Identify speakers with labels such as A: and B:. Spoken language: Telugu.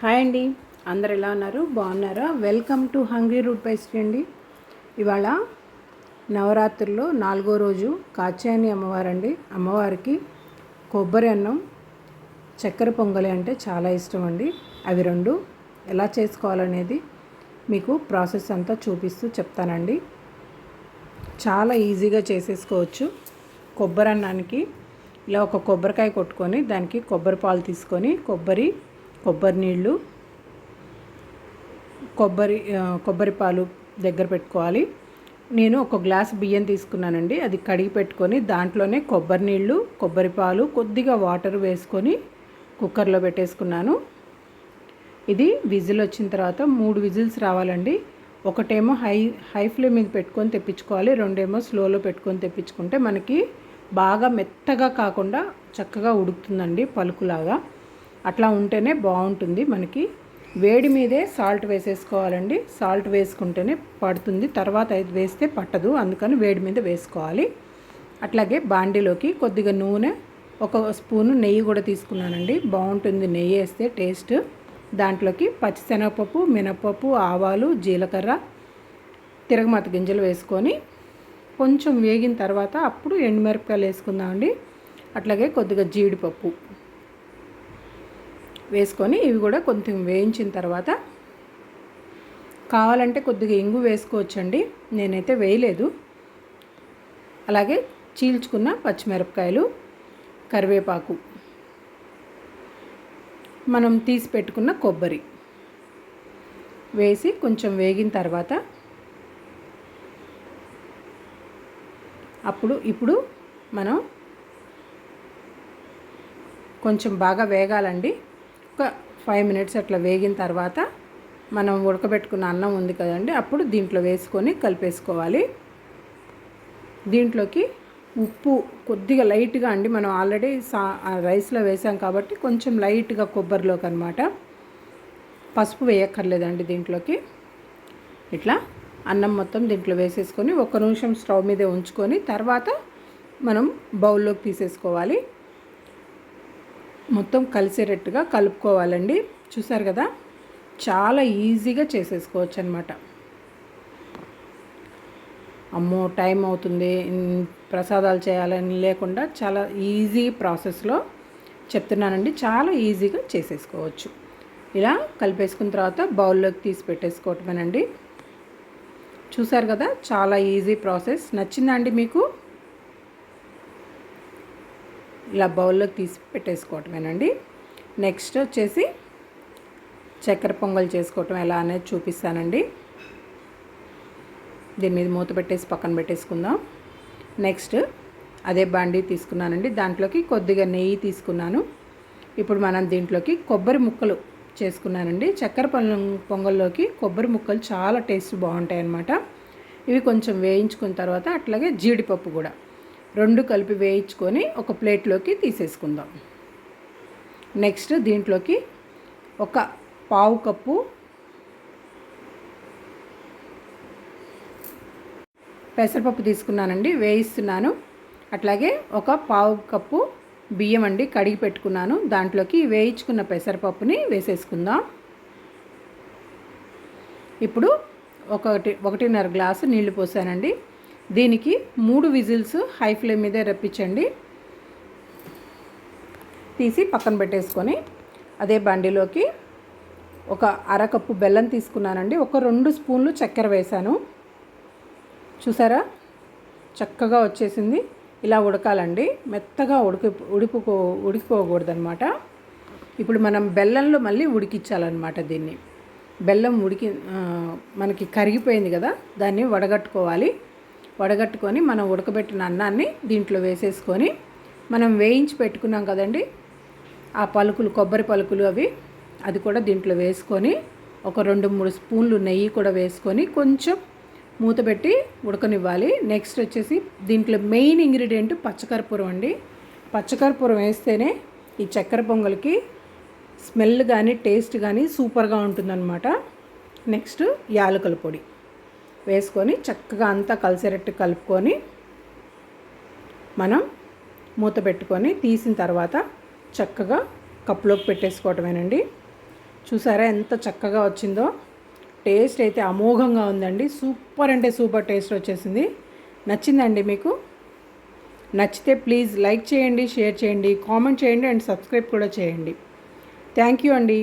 A: హాయ్ అండి. అందరు ఎలా ఉన్నారు? బాగున్నారా? Welcome to hungry root pastry అండి. ఇవాళ నవరాత్రుల్లో నాలుగో రోజు కాచాయని అమ్మవారు అండి అమ్మవారికి కొబ్బరి అన్నం చక్కెర పొంగలి అంటే చాలా ఇష్టం అండి. అవి రెండు ఎలా చేసుకోవాలనేది మీకు ప్రాసెస్ అంతా చూపిస్తూ చెప్తానండి. చాలా ఈజీగా చేసేసుకోవచ్చు. కొబ్బరి అన్నానికి ఇలా ఒక కొబ్బరికాయ కొట్టుకొని దానికి కొబ్బరి పాలు తీసుకొని కొబ్బరి కొబ్బరి నీళ్ళు కొబ్బరి కొబ్బరి పాలు దగ్గర పెట్టుకోవాలి. నేను ఒక గ్లాస్ బియ్యం తీసుకున్నానండి. అది కడిగి పెట్టుకొని దాంట్లోనే కొబ్బరి నీళ్ళు కొబ్బరి పాలు కొద్దిగా వాటర్ వేసుకొని కుక్కర్లో పెట్టేసుకున్నాను. ఇది విజిల్ వచ్చిన తర్వాత మూడు విజిల్స్ రావాలండి. ఒకటేమో హై హై ఫ్లేమ్ మీద పెట్టుకొని తెప్పించుకోవాలి. రెండేమో స్లోలో పెట్టుకొని తెప్పించుకుంటే మనకి బాగా మెత్తగా కాకుండా చక్కగా ఉడుకుతుందండి పలుకులాగా. అట్లా ఉంటేనే బాగుంటుంది మనకి. వేడి మీదే సాల్ట్ వేసేసుకోవాలండి. సాల్ట్ వేసుకుంటేనే పడుతుంది. తర్వాత అది వేస్తే పట్టదు. అందుకని వేడి మీద వేసుకోవాలి. అట్లాగే బాండీలోకి కొద్దిగా నూనె ఒక స్పూను నెయ్యి కూడా తీసుకున్నానండి. బాగుంటుంది నెయ్యి వేస్తే టేస్ట్. దాంట్లోకి పచ్చిశనగపప్పు మినపప్పు ఆవాలు జీలకర్ర తిరగమాత గింజలు వేసుకొని కొంచెం వేగిన తర్వాత అప్పుడు ఎండుమిరపకాయలు వేసుకుందామండి. అట్లాగే కొద్దిగా జీడిపప్పు. వేసుకొని ఇవి కూడా కొంచెం వేయించిన తర్వాత కావాలంటే కొద్దిగా ఇంగు వేసుకోవచ్చండి. నేనైతే వేయలేదు. అలాగే చీల్చుకున్న పచ్చిమిరపకాయలు కరివేపాకు. మనం తీసి పెట్టుకున్న కొబ్బరి వేసి కొంచెం వేగిన తర్వాత అప్పుడు ఇప్పుడు మనం కొంచెం బాగా వేగాలండి. ఒక ఫైవ్ మినిట్స్ అట్లా వేగిన తర్వాత మనం ఉడకబెట్టుకున్న అన్నం ఉంది కదండి అప్పుడు దీంట్లో వేసుకొని కలిపేసుకోవాలి. దీంట్లోకి ఉప్పు కొద్దిగా లైట్గా అండి మనం ఆల్రెడీ సా రైస్లో వేసాం కాబట్టి కొంచెం లైట్గా కొబ్బరిలోకి అనమాట పసుపు వేయక్కర్లేదండి దీంట్లోకి. ఇట్లా అన్నం మొత్తం దీంట్లో వేసేసుకొని ఒక నిమిషం స్టవ్ మీదే ఉంచుకొని తర్వాత మనం బౌల్లోకి తీసేసుకోవాలి. మొత్తం కలిసేటట్టుగా కలుపుకోవాలండి. చూసారు కదా? చాలా ఈజీగా చేసేసుకోవచ్చు అనమాట అమ్మో టైం అవుతుంది. ప్రసాదాలు చేయాలని లేకుండా చాలా ఈజీ ప్రాసెస్లో చెప్తున్నానండి. చాలా ఈజీగా చేసేసుకోవచ్చు. ఇలా కలిపేసుకున్న తర్వాత బౌల్లోకి తీసి పెట్టేసుకోవటమేనండి. చూసారు కదా? చాలా ఈజీ ప్రాసెస్. నచ్చిందా అండి మీకు? ఇలా బౌల్లోకి తీసి పెట్టేసుకోవటమేనండి. నెక్స్ట్ వచ్చేసి చక్కెర పొంగల్ చేసుకోవటం ఎలా అనేది చూపిస్తానండి. దీని మీద మూత పెట్టేసి పక్కన పెట్టేసుకుందాం. నెక్స్ట్ అదే బాండీ తీసుకున్నానండి. దాంట్లోకి కొద్దిగా నెయ్యి తీసుకున్నాను. ఇప్పుడు మనం దీంట్లోకి కొబ్బరి ముక్కలు చేసుకున్నానండి. చక్కెర పొంగ పొంగల్లోకి కొబ్బరి ముక్కలు చాలా టేస్ట్ బాగుంటాయి అన్నమాట ఇవి కొంచెం వేయించుకున్న తర్వాత అట్లాగే జీడిపప్పు కూడా. రెండు కలిపి వేయించుకొని ఒక ప్లేట్లోకి తీసేసుకుందాం. నెక్స్ట్ దీంట్లోకి ఒక పావు కప్పు పెసరపప్పు తీసుకున్నానండి వేయిస్తున్నాను. అట్లాగే ఒక పావు కప్పు బియ్యం అండి కడిగి పెట్టుకున్నాను. దాంట్లోకి వేయించుకున్న పెసరపప్పుని వేసేసుకుందాం. ఇప్పుడు ఒకటి ఒకటిన్నర గ్లాసు నీళ్ళు పోసానండి. దీనికి మూడు విజిల్స్ హై ఫ్లేమ్ మీదే రప్పించండి. తీసి పక్కన పెట్టేసుకొని అదే బండిలోకి ఒక అరకప్పు బెల్లం తీసుకున్నానండి. ఒక రెండు స్పూన్లు చక్కెర వేశాను. చూసారా? చక్కగా వచ్చేసింది. ఇలా ఉడకాలండి. మెత్తగా ఉడికి ఉడికిపో ఉడికిపోకూడదనమాట ఇప్పుడు మనం బెల్లంలో మళ్ళీ ఉడికించాలన్నమాట దీన్ని. బెల్లం ఉడికి మనకి కరిగిపోయింది కదా దాన్ని వడగట్టుకోవాలి. వడగట్టుకొని మనం ఉడకబెట్టిన అన్నాన్ని దీంట్లో వేసేసుకొని మనం వేయించి పెట్టుకున్నాం కదండి ఆ పలుకులు కొబ్బరి పలుకులు అవి అది కూడా దీంట్లో వేసుకొని ఒక రెండు మూడు స్పూన్లు నెయ్యి కూడా వేసుకొని కొంచెం మూత పెట్టి ఉడకనివ్వాలి. నెక్స్ట్ వచ్చేసి దీంట్లో మెయిన్ ఇంగ్రీడియంట్ పచ్చకర్పూరం అండి. పచ్చకర్పూరం వేస్తేనే ఈ చక్కెర పొంగల్కి స్మెల్ కానీ టేస్ట్ కానీ సూపర్గా ఉంటుందన్నమాట. నెక్స్ట్ యాలకుల పొడి. వేసుకొని చక్కగా అంతా కలిసేటట్టు కలుపుకొని మనం మూత పెట్టుకొని తీసిన తర్వాత చక్కగా కప్పులోకి పెట్టేసుకోవటమేనండి. చూసారా ఎంత చక్కగా వచ్చిందో? టేస్ట్ అయితే అమోఘంగా ఉందండి. సూపర్ అంటే సూపర్ టేస్ట్ వచ్చేసింది. నచ్చిందండి మీకు? నచ్చితే ప్లీజ్ లైక్ చేయండి షేర్ చేయండి కామెంట్ చేయండి అండ్ సబ్స్క్రైబ్ కూడా చేయండి. థ్యాంక్ యూ అండి.